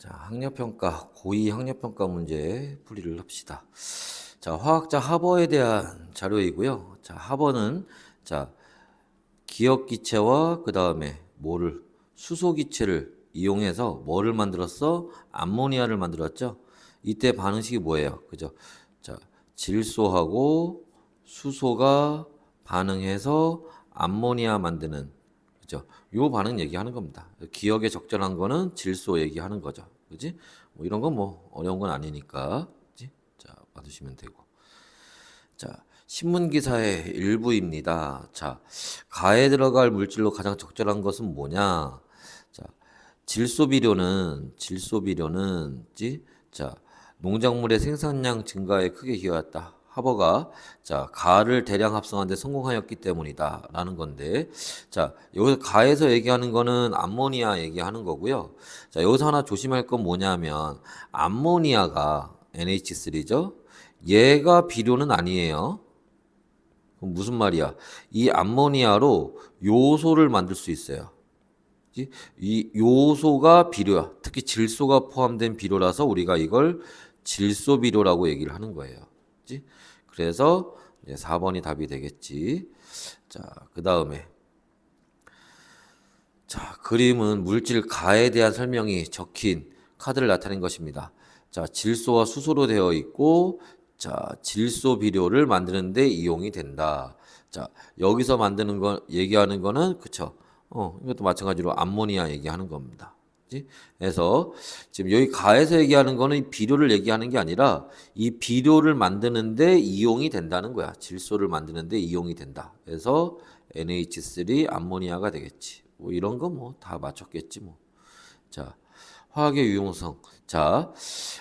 자, 학력평가, 고2 학력평가 문제 풀이를 합시다. 자, 화학자 하버에 대한 자료이고요. 자, 하버는 자, 기억기체와 그 다음에 뭐를 수소기체를 이용해서 뭐를 만들었어? 암모니아를 만들었죠. 이때 반응식이 뭐예요? 그죠? 자, 질소하고 수소가 반응해서 암모니아 만드는 그죠? 요 반응 얘기하는 겁니다. 기억에 적절한 거는 질소 얘기하는 거죠. 그지? 뭐 이런 건 뭐 어려운 건 아니니까. 그지? 자, 받으시면 되고. 자, 신문 기사의 일부입니다. 자, 가에 들어갈 물질로 가장 적절한 것은 뭐냐? 자, 질소 비료는 질소 비료는 지? 자, 농작물의 생산량 증가에 크게 기여했다. 하버가 자 가를 대량 합성하는데 성공하였기 때문이다라는 건데 자 여기서 가에서 얘기하는 거는 암모니아 얘기하는 거고요. 자 여기서 하나 조심할 건 뭐냐면 암모니아가 NH3죠. 얘가 비료는 아니에요. 그럼 무슨 말이야? 이 암모니아로 요소를 만들 수 있어요. 이 요소가 비료야. 특히 질소가 포함된 비료라서 우리가 이걸 질소 비료라고 얘기를 하는 거예요. 그래서 이제 4번이 답이 되겠지. 자, 그 다음에 자, 그림은 물질 가에 대한 설명이 적힌 카드를 나타낸 것입니다. 자, 질소와 수소로 되어 있고 자, 질소 비료를 만드는데 이용이 된다. 자, 여기서 만드는 거 얘기하는 거는 그쵸? 어, 이것도 마찬가지로 암모니아 얘기하는 겁니다. 그래서 지금 여기 가에서 얘기하는 거는 이 비료를 얘기하는 게 아니라 이 비료를 만드는데 이용이 된다는 거야. 질소를 만드는데 이용이 된다. 그래서 NH3 암모니아가 되겠지. 뭐 이런 거 뭐 다 맞췄겠지 뭐. 자, 화학의 유용성. 자,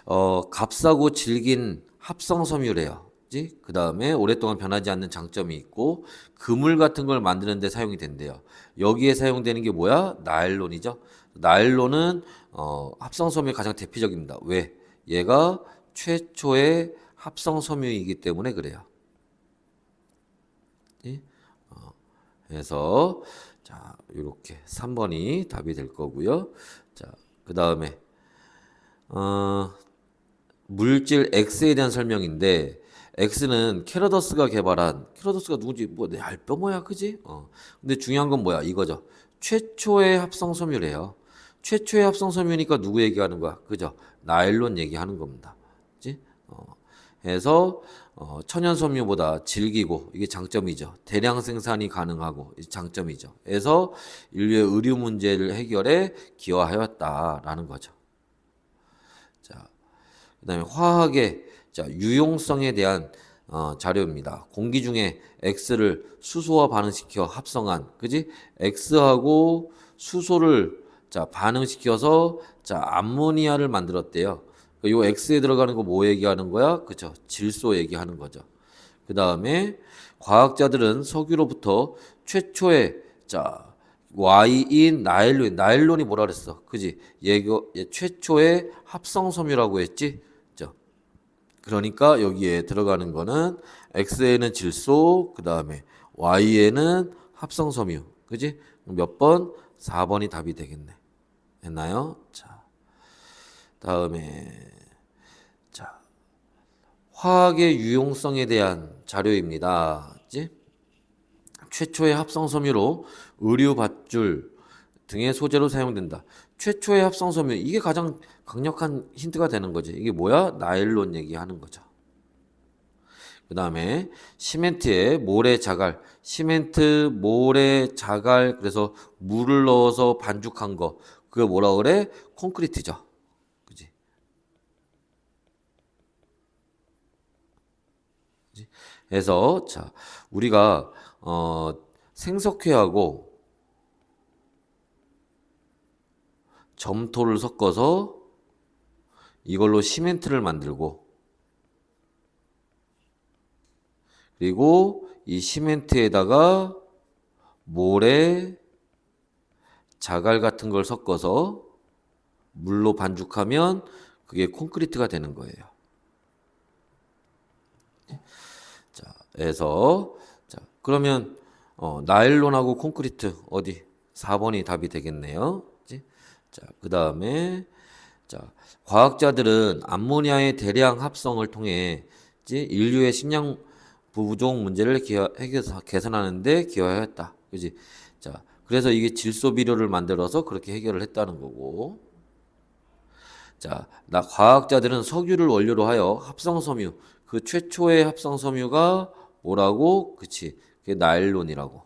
어, 값싸고 질긴 합성 섬유래요. 그 다음에 오랫동안 변하지 않는 장점이 있고 그물 같은 걸 만드는 데 사용이 된대요. 여기에 사용되는 게 뭐야? 나일론이죠. 나일론은 어, 합성 섬유의 가장 대표적입니다. 왜? 얘가 최초의 합성 섬유이기 때문에 그래요. 예? 어, 그래서 자 이렇게 3번이 답이 될 거고요. 자 그 다음에 어, 물질 X에 대한 설명인데 X는 캐러더스가 개발한 캐러더스가 누구지 뭐 내 알뼈 뭐야 그지? 어. 근데 중요한 건 뭐야 이거죠. 최초의 합성 섬유래요. 최초의 합성 섬유니까 누구 얘기하는 거야? 그죠? 나일론 얘기하는 겁니다. 그지? 어. 해서 어, 천연 섬유보다 질기고 이게 장점이죠. 대량 생산이 가능하고 이 장점이죠. 그래서 인류의 의료 문제를 해결에 기여하였다라는 거죠. 자, 그다음에 화학의 자, 유용성에 대한 어, 자료입니다. 공기 중에 X를 수소와 반응시켜 합성한, 그지? X하고 수소를 자, 반응시켜서 자, 암모니아를 만들었대요. 그요 X에 들어가는 거 뭐 얘기하는 거야? 그죠? 질소 얘기하는 거죠. 그 다음에 과학자들은 석유로부터 최초의 자, Y인 나일론, 나일론이 뭐라 그랬어? 그지? 최초의 합성 섬유라고 했지? 자, 그러니까 여기에 들어가는 거는 X에는 질소, 그 다음에 Y에는 합성 섬유. 그지? 몇 번? 4번이 답이 되겠네. 했나요? 자. 다음에 자. 화학의 유용성에 대한 자료입니다. 그지? 최초의 합성 섬유로 의류 밧줄 등의 소재로 사용된다. 최초의 합성 섬유 이게 가장 강력한 힌트가 되는 거지. 이게 뭐야? 나일론 얘기하는 거죠. 그 다음에 시멘트에 모래 자갈, 시멘트 모래 자갈 그래서 물을 넣어서 반죽한 거 그거 뭐라 그래? 콘크리트죠. 그지? 그래서 자 우리가 어, 생석회하고 점토를 섞어서 이걸로 시멘트를 만들고 그리고 이 시멘트에다가 모래, 자갈 같은 걸 섞어서 물로 반죽하면 그게 콘크리트가 되는 거예요. 자, 그래서 자, 그러면 어, 나일론하고 콘크리트 어디 4번이 답이 되겠네요. 자, 그 다음에 자, 과학자들은 암모니아의 대량 합성을 통해 인류의 식량 부부족 문제를 해결, 개선하는데 기여하였다. 그지? 자, 그래서 이게 질소 비료를 만들어서 그렇게 해결을 했다는 거고. 자, 나 과학자들은 석유를 원료로 하여 합성 섬유, 그 최초의 합성 섬유가 뭐라고? 그치? 그게 나일론이라고.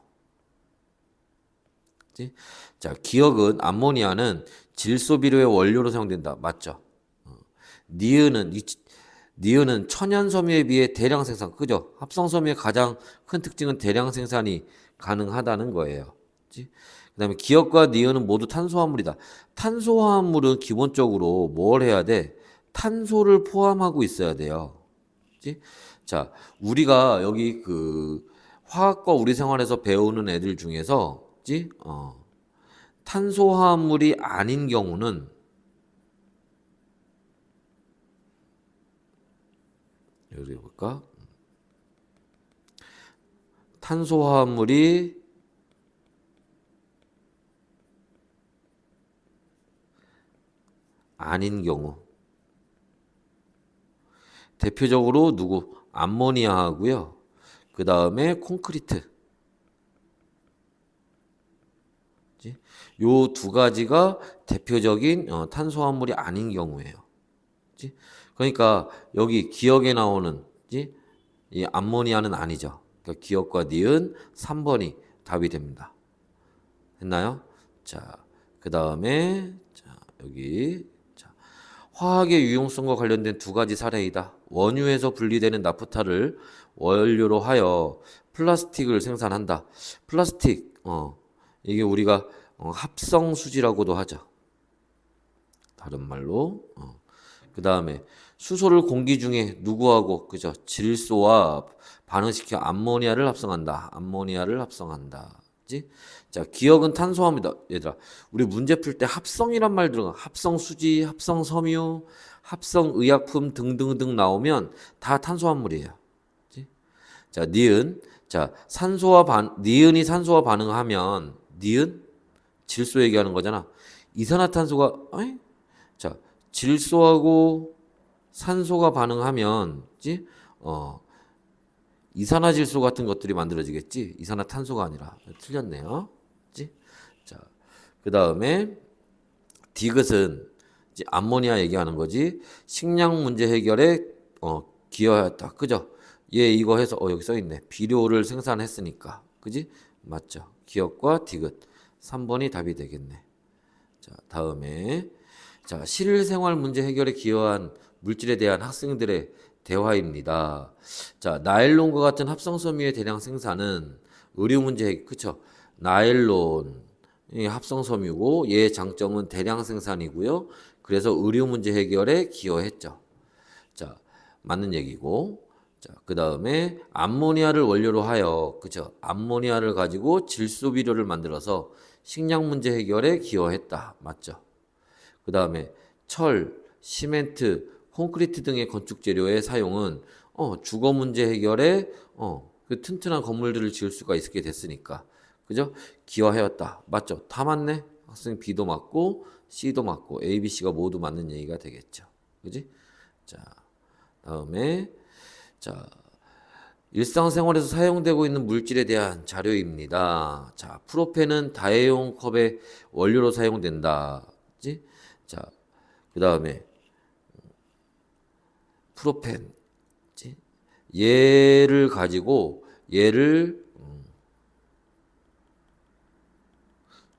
그치? 자, 기억은 암모니아는 질소 비료의 원료로 사용된다. 맞죠? 어. 니은은 이 니은은 천연 섬유에 비해 대량 생산, 그죠? 합성 섬유의 가장 큰 특징은 대량 생산이 가능하다는 거예요. 그다음에 기억과 니은은 모두 탄소화물이다. 탄소화물은 기본적으로 뭘 해야 돼? 탄소를 포함하고 있어야 돼요. 그치? 자, 우리가 여기 그 화학과 우리 생활에서 배우는 애들 중에서? 어, 탄소화물이 아닌 경우는 여기 볼까? 탄소화물이 아닌 경우 대표적으로 누구 암모니아하고요. 그 다음에 콘크리트. 요 두 가지가 대표적인 어, 탄소화물이 아닌 경우예요. 그치? 그러니까 여기 기억에 나오는 그치? 이 암모니아는 아니죠. 그러니까 기억과 니은 3번이 답이 됩니다. 됐나요? 자, 그 다음에 자, 여기 자, 화학의 유용성과 관련된 두 가지 사례이다. 원유에서 분리되는 나프타를 원료로 하여 플라스틱을 생산한다. 플라스틱, 어, 이게 우리가 어, 합성 수지라고도 하죠. 다른 말로. 어. 그 다음에 수소를 공기 중에 누구하고 그죠? 질소와 반응시켜 암모니아를 합성한다. 암모니아를 합성한다. 지? 자, 기억은 탄소화물이다. 얘들아, 우리 문제 풀 때 합성이란 말 들어가. 합성 수지, 합성 섬유, 합성 의약품 등등등 나오면 다 탄소화물이에요. 지? 자, 니은. 자, 산소와 반, 니은이 산소와 반응하면 니은 질소 얘기하는 거잖아. 이산화탄소가 아니? 자, 질소하고 산소가 반응하면 지? 어, 이산화질소 같은 것들이 만들어지겠지. 이산화탄소가 아니라 틀렸네요. 지? 자, 그 다음에 디귿은 암모니아 얘기하는 거지. 식량 문제 해결에 어, 기여하였다. 그죠? 얘 이거 해서 어 여기 써 있네. 비료를 생산했으니까. 그지? 맞죠? 기억과 디귿. 3번이 답이 되겠네. 자, 다음에 자, 실생활 문제 해결에 기여한 물질에 대한 학생들의 대화입니다. 자, 나일론과 같은 합성 섬유의 대량 생산은 의료 문제 그쵸? 나일론 이 합성 섬유고 얘의 장점은 대량 생산이고요. 그래서 의료 문제 해결에 기여했죠. 자, 맞는 얘기고. 자, 그 다음에 암모니아를 원료로 하여, 그죠? 암모니아를 가지고 질소 비료를 만들어서 식량 문제 해결에 기여했다. 맞죠? 그 다음에 철, 시멘트, 콘크리트 등의 건축 재료의 사용은 어, 주거 문제 해결에 어, 그 튼튼한 건물들을 지을 수가 있게 됐으니까. 그죠? 기여하였다. 맞죠? 다 맞네. 학생 B도 맞고 C도 맞고 A, B, C가 모두 맞는 얘기가 되겠죠. 그지? 자, 다음에 자, 일상생활에서 사용되고 있는 물질에 대한 자료입니다. 자, 프로펜은 다회용 컵의 원료로 사용된다. 그지? 자, 그 다음에 프로펜. 그지? 얘를 가지고 얘를 음,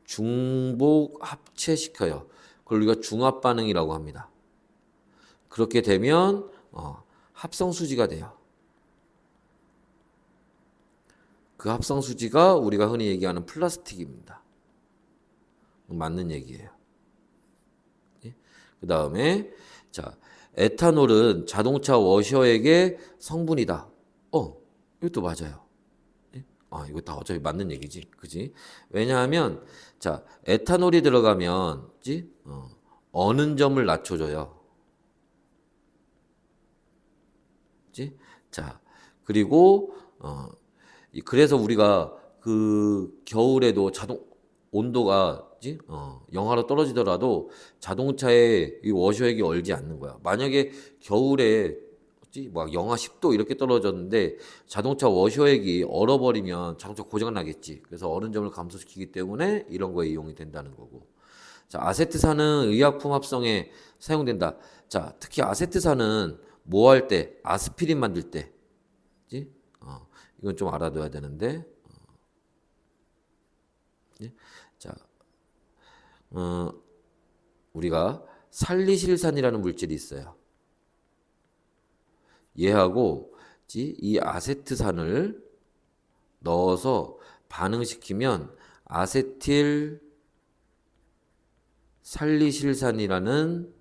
중복 합체시켜요. 그걸 우리가 중합 반응이라고 합니다. 그렇게 되면 어, 합성 수지가 돼요. 그 합성 수지가 우리가 흔히 얘기하는 플라스틱입니다. 맞는 얘기예요. 그 다음에 자 에탄올은 자동차 워셔액의 성분이다. 어, 이것도 맞아요. 예? 아, 이거 다 어차피 맞는 얘기지, 그지? 왜냐하면 자 에탄올이 들어가면, 지 어, 어는 점을 낮춰줘요. 지? 자 그리고 어, 그래서 우리가 그 겨울에도 자동 온도가? 어, 영하로 떨어지더라도 자동차에 이 워셔액이 얼지 않는 거야. 만약에 겨울에? 막 영하 10도 이렇게 떨어졌는데 자동차 워셔액이 얼어버리면 자동차 고장 나겠지. 그래서 얼은 점을 감소시키기 때문에 이런 거에 이용이 된다는 거고. 자, 아세트산은 의약품 합성에 사용된다. 자, 특히 아세트산은 뭐 할 때? 아스피린 만들 때. 어, 이건 좀 알아둬야 되는데. 어. 그지? 자, 어, 우리가 살리실산이라는 물질이 있어요. 얘하고 지, 이 아세트산을 넣어서 반응시키면 아세틸 살리실산이라는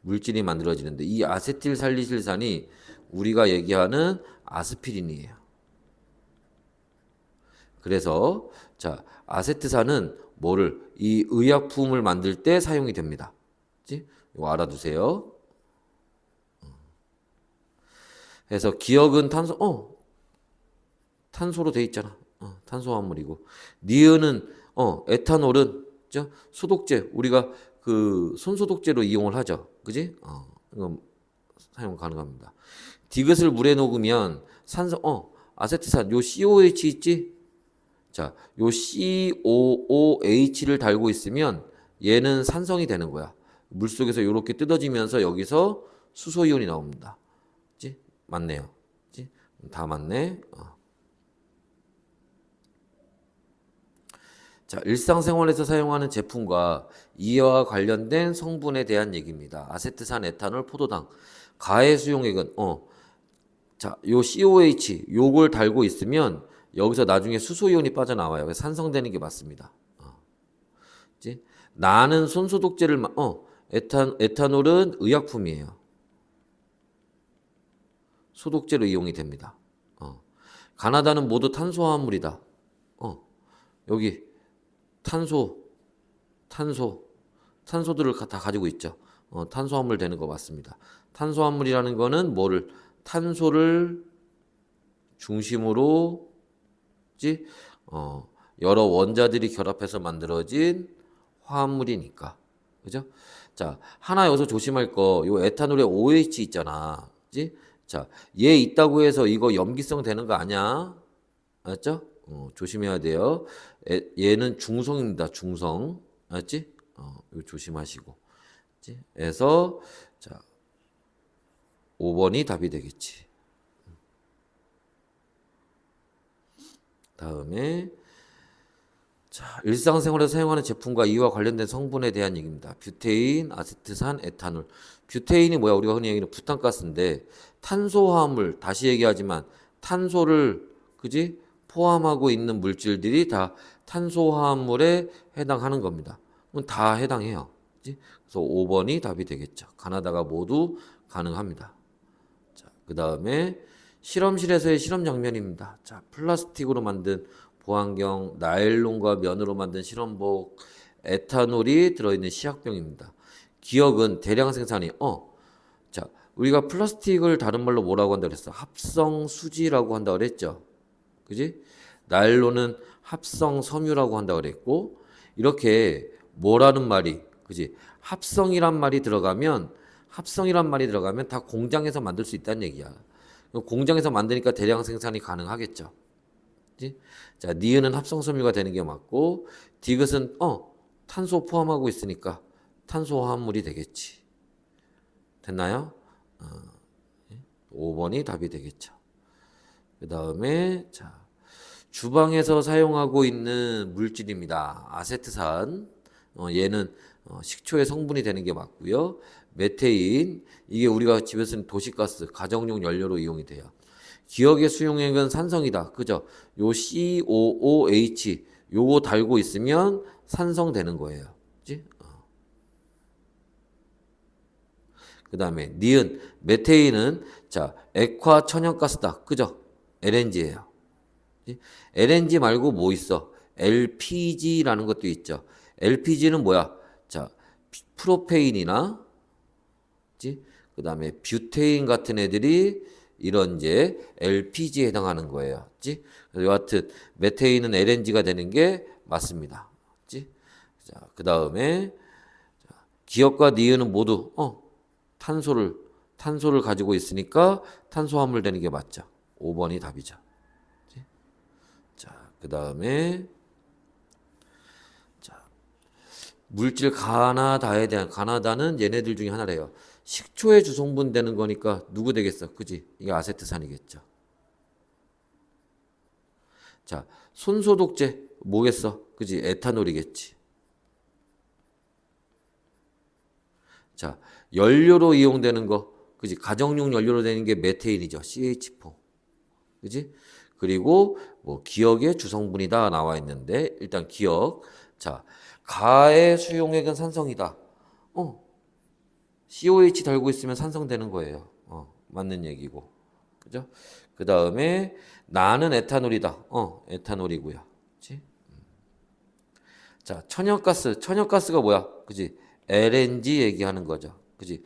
물질이 만들어지는데 이 아세틸 살리실산이 우리가 얘기하는 아스피린이에요. 그래서 자 아세트산은 뭐를 이 의약품을 만들 때 사용이 됩니다. 그지? 이거 알아두세요. 그래서 기억은 탄소 어 탄소로 돼 있잖아. 어, 탄소화물이고 니은은 어 에탄올은 저 소독제 우리가 그 손소독제로 이용을 하죠. 그지? 어, 이거 사용 가능합니다. 디귿을 물에 녹으면 산소 어 아세트산 요 COH 있지? 자, 요 COOH를 달고 있으면 얘는 산성이 되는 거야. 물속에서 이렇게 뜯어지면서 여기서 수소 이온이 나옵니다. 그지? 맞네요. 그지? 다 맞네. 어. 자, 일상생활에서 사용하는 제품과 이와 관련된 성분에 대한 얘기입니다. 아세트산, 에탄올, 포도당. 가해 수용액은 어. 자, 요 COH 요걸 달고 있으면 여기서 나중에 수소 이온이 빠져나와요. 산성되는 게 맞습니다. 어. 나는 손소독제를 마- 어, 에탄 에탄올은 의약품이에요. 소독제로 이용이 됩니다. 어. 가나다는 모두 탄소화물이다. 어. 여기 탄소, 탄소, 탄소들을 가- 다 가지고 있죠. 어, 탄소화물 되는 거 맞습니다. 탄소화물이라는 거는 뭐를 탄소를 중심으로 지 어, 여러 원자들이 결합해서 만들어진 화합물이니까. 그죠? 자, 하나 여기서 조심할 거, 요 에탄올에 OH 있잖아. 그지? 자, 얘 있다고 해서 이거 염기성 되는 거 아니야? 알았죠? 어, 조심해야 돼요. 에, 얘는 중성입니다. 중성. 알았지? 어, 이거 조심하시고. 알았지? 그래서, 자, 5번이 답이 되겠지. 다음에 자, 일상생활에서 사용하는 제품과 이와 관련된 성분에 대한 얘기입니다. 뷰테인, 아세트산, 에탄올. 뷰테인이 뭐야? 우리가 흔히 얘기하는 부탄가스인데 탄소화합물 다시 얘기하지만 탄소를 그지 포함하고 있는 물질들이 다 탄소화합물에 해당하는 겁니다. 다 해당해요. 그지? 그래서 5번이 답이 되겠죠. 가나다가 모두 가능합니다. 자, 그 다음에 실험실에서의 실험 장면입니다. 자, 플라스틱으로 만든 보안경, 나일론과 면으로 만든 실험복, 에탄올이 들어있는 시약병입니다. 기억은 대량 생산이 어, 자, 우리가 플라스틱을 다른 말로 뭐라고 한다 그랬어? 합성 수지라고 한다 그랬죠. 그지? 나일론은 합성 섬유라고 한다 그랬고 이렇게 뭐라는 말이 그지? 합성이란 말이 들어가면 합성이란 말이 들어가면 다 공장에서 만들 수 있다는 얘기야. 공장에서 만드니까 대량 생산이 가능하겠죠. 자, 니은은 합성 섬유가 되는 게 맞고 디귿은 어 탄소 포함하고 있으니까 탄소 화합물이 되겠지. 됐나요? 어, 5번이 답이 되겠죠. 그 다음에 자 주방에서 사용하고 있는 물질입니다. 아세트산 어, 얘는 어, 식초의 성분이 되는 게 맞고요. 메테인 이게 우리가 집에서 쓰는 도시가스 가정용 연료로 이용이 돼요. 기억의 수용액은 산성이다. 그죠? 요 COOH 요거 달고 있으면 산성되는 거예요. 그지? 어. 그 다음에 니은 메테인은 자 액화 천연가스다. 그죠? LNG예요. LNG 말고 뭐 있어? LPG라는 것도 있죠. LPG는 뭐야? 자 프로페인이나 그 다음에 뷰테인 같은 애들이 이런 이제 LPG에 해당하는 거예요. 그지? 여하튼 메테인은 LNG가 되는 게 맞습니다. 그지? 자, 그 다음에 기억과 니은은 모두 어 탄소를 탄소를 가지고 있으니까 탄소화물 되는 게 맞죠. 5번이 답이죠. 그치? 자, 그 다음에 자 물질 가나다에 대한 가나다는 얘네들 중에 하나래요. 식초의 주성분 되는 거니까 누구 되겠어? 그지? 이게 아세트산이겠죠. 자, 손소독제 뭐겠어? 그지? 에탄올이겠지. 자, 연료로 이용되는 거, 그지? 가정용 연료로 되는 게 메테인이죠. CH4. 그지? 그리고 뭐 기억의 주성분이다 나와 있는데 일단 기억. 자, 가의 수용액은 산성이다. 어. COH 달고 있으면 산성되는 거예요. 어, 맞는 얘기고. 그죠? 그 다음에 나는 에탄올이다. 어, 에탄올이고요. 그치? 음. 자, 천연가스. 천연가스가 뭐야? 그지? LNG 얘기하는 거죠. 그지?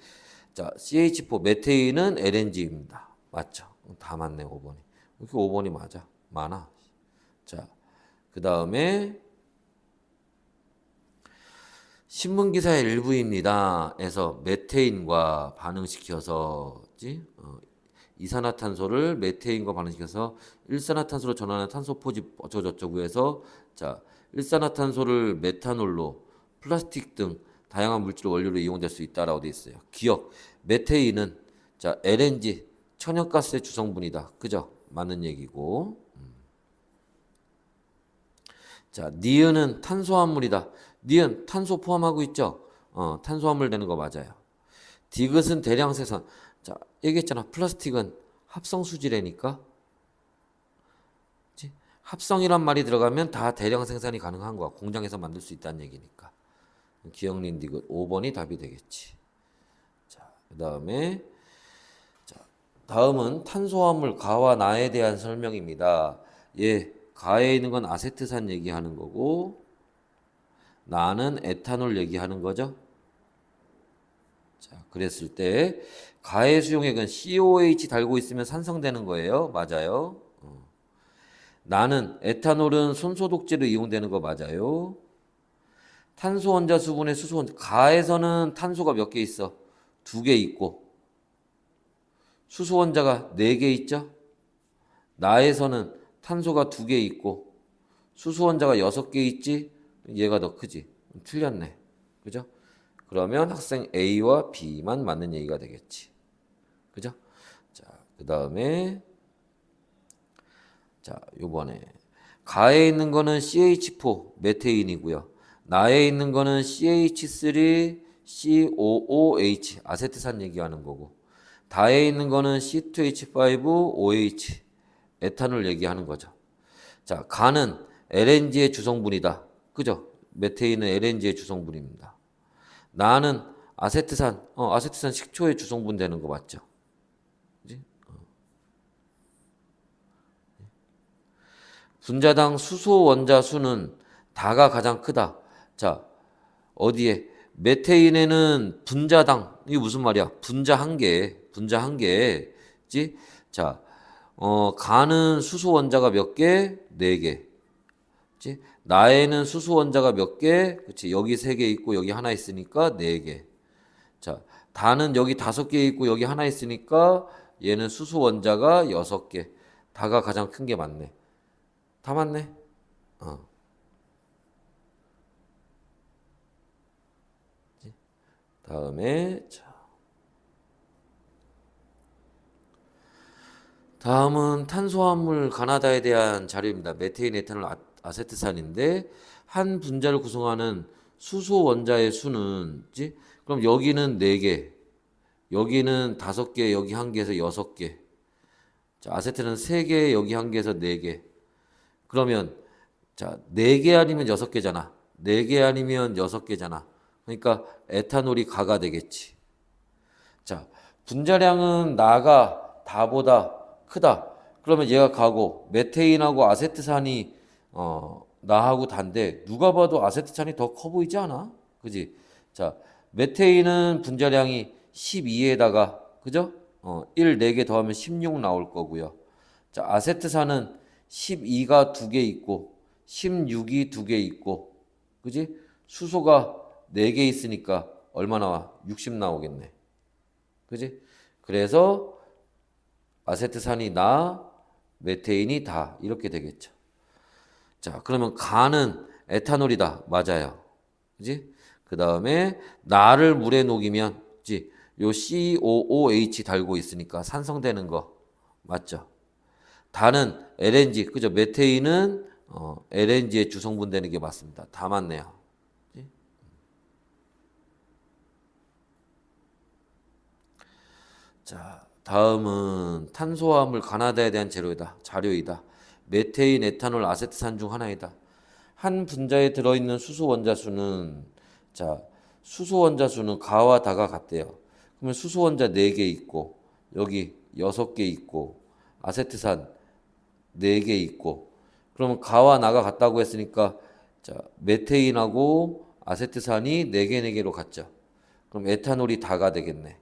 자, CH4 메테인은 LNG입니다. 맞죠? 다 맞네, 5번이. 이렇게 5번이 맞아. 많아. 자, 그 다음에 신문 기사의 일부입니다. 에서 메테인과 반응시켜서 지? 어, 이산화탄소를 메테인과 반응시켜서 일산화탄소로 전환하는 탄소 포집 어쩌고저쩌고 해서 자 일산화탄소를 메탄올로 플라스틱 등 다양한 물질 원료로 이용될 수 있다라고 돼 있어요. 기억 메테인은 자 LNG 천연가스의 주성분이다. 그죠? 맞는 얘기고. 음. 자 니은은 탄소화물이다. 니은 탄소 포함하고 있죠? 어, 탄소화물 되는 거 맞아요. 디귿은 대량 생산. 자, 얘기했잖아. 플라스틱은 합성. 그치? 합성이란 말이 들어가면 다 대량 생산이 가능한 거야. 공장에서 만들 수 있다는 얘기니까. 기억린 디귿 5번이 답이 되겠지. 자, 그다음에 자, 다음은 탄소화물 가와 나에 대한 설명입니다. 예, 가에 있는 건 아세트산 얘기하는 거고 나는 에탄올 얘기하는 거죠. 자, 그랬을 때 가의 수용액은 COH 달고 있으면 산성되는 거예요. 맞아요. 어. 나는 에탄올은 손소독제로 이용되는 거 맞아요. 탄소 원자 수분의 수소 원자 가에서는 탄소가 몇 개 있어? 두 개 있고 수소 원자가 네 개 있죠? 나에서는 탄소가 두 개 있고 수소 원자가 여섯 개 있지? 얘가 더 크지. 틀렸네. 그죠? 그러면 학생 A와 B만 맞는 얘기가 되겠지. 그죠? 자, 그 다음에 자, 요번에 가에 있는 거는 CH4 메테인이고요. 나에 있는 거는 CH3 COOH 아세트산 얘기하는 거고 다에 있는 거는 C2H5 OH 에탄올 얘기하는 거죠. 자, 가는 LNG의 주성분이다. 그죠? 메테인은 LNG의 주성분입니다. 나는 아세트산, 어, 아세트산 식초의 주성분 되는 거 맞죠? 그지? 어. 분자당 수소 원자 수는 다가 가장 크다. 자, 어디에? 메테인에는 분자당, 이게 무슨 말이야? 분자 한 개, 분자 한 개. 지? 자, 어, 가는 수소 원자가 몇 개? 네 개. 지? 나에는 수소 원자가 몇 개? 그렇지. 여기 세 개 있고 여기 하나 있으니까 네 개. 자, 다는 여기 다섯 개 있고 여기 하나 있으니까 얘는 수소 원자가 여섯 개. 다가 가장 큰 게 맞네. 다 맞네. 어. 다음에 자. 다음은 탄소화물 가나다에 대한 자료입니다. 메테인, 에탄올, 아- 아세트산인데 한 분자를 구성하는 수소 원자의 수는 지 그럼 여기는 4개, 여기는 5개, 여기 1개에서 6개. 자, 아세트는 3개, 여기 1개에서 4개. 그러면 자, 4개 아니면 6개잖아. 4개 아니면 6개잖아. 그러니까 에탄올이 가가 되겠지. 자, 분자량은 나가 다보다 크다. 그러면 얘가 가고 메테인하고 아세트산이 어, 나하고 단데 누가 봐도 아세트산이 더 커 보이지 않아? 그지? 자, 메테인은 분자량이 12에다가 그죠? 어, 1 4개 더하면 16 나올 거고요. 자, 아세트산은 12가 두개 있고 16이 두개 있고 그지? 수소가 4개 있으니까 얼마 나와? 60 나오겠네. 그지? 그래서 아세트산이 나, 메테인이 다 이렇게 되겠죠. 자, 그러면 가는 에탄올이다. 맞아요. 그지? 그 다음에 나를 물에 녹이면, 그지? 요 COOH 달고 있으니까 산성되는 거. 맞죠? 다는 LNG, 그죠? 메테인은 어, LNG의 주성분 되는 게 맞습니다. 다 맞네요. 자, 다음은 탄소화물 가나다에 대한 재료이다. 자료이다. 메테인, 에탄올, 아세트산 중 하나이다. 한 분자에 들어있는 수소 원자 수는 자, 수소 원자 수는 가와 다가 같대요. 그러면 수소 원자 4개 있고 여기 6개 있고 아세트산 4개 있고 그러면 가와 나가 같다고 했으니까 자, 메테인하고 아세트산이 4개 4개로 같죠. 그럼 에탄올이 다가 되겠네.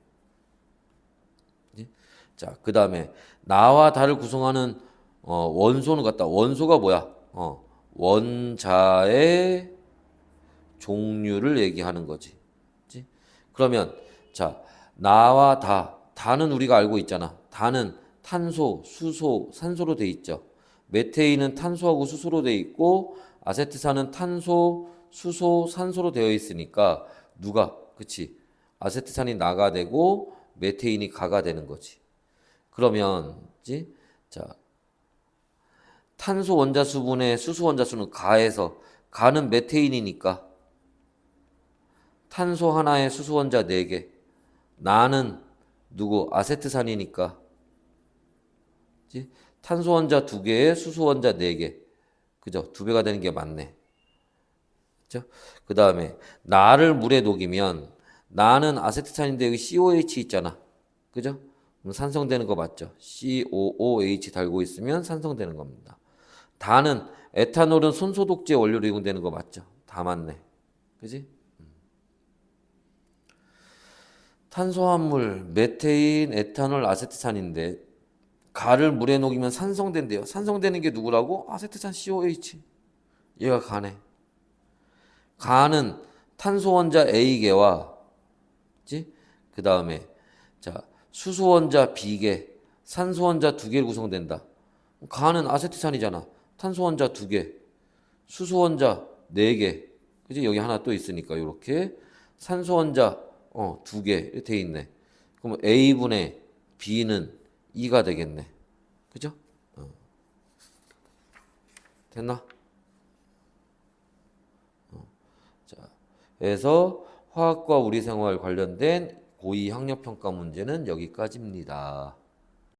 자, 그 다음에 나와 다를 구성하는 어, 원소는 같다. 원소가 뭐야? 어, 원자의 종류를 얘기하는 거지. 그치? 그러면 자, 나와 다, 다는 우리가 알고 있잖아. 다는 탄소, 수소, 산소로 돼 있죠. 메테인은 탄소하고 수소로 돼 있고 아세트산은 탄소, 수소, 산소로 되어 있으니까 누가 그치? 아세트산이 나가 되고 메테인이 가가 되는 거지. 그러면 지 자, 탄소 원자 수 분의 수소 원자 수는 가해서 가는 메테인이니까 탄소 하나에 수소 원자 4개. 나는 누구 아세트산이니까 지 탄소 원자 2개에 수소 원자 4개. 그죠? 두 배가 되는 게 맞네. 그 다음에 나를 물에 녹이면 나는 아세트산인데 여기 COH 있잖아. 그죠? 산성되는 거 맞죠? COOH 달고 있으면 산성되는 겁니다. 다는 에탄올은 손소독제 원료로 이용되는 거 맞죠? 다 맞네. 그지? 음. 탄소화물, 메테인, 에탄올, 아세트산인데 가를 물에 녹이면 산성된대요. 산성되는 게 누구라고? 아세트산 COH. 얘가 가네. 가는 탄소 원자 A개와 그 다음에 자 수소 원자 B개, 산소 원자 두 개로 구성된다. 가는 아세트산이잖아. 탄소 원자 두 개, 수소 원자 네 개. 그지? 여기 하나 또 있으니까 이렇게 산소 원자 어, 두 개 돼 있네. 그럼 A분의 B는 2가 되겠네. 그죠? 어. 됐나? 어. 자, 그래서 화학과 우리 생활 관련된 고2 학력평가 문제는 여기까지입니다.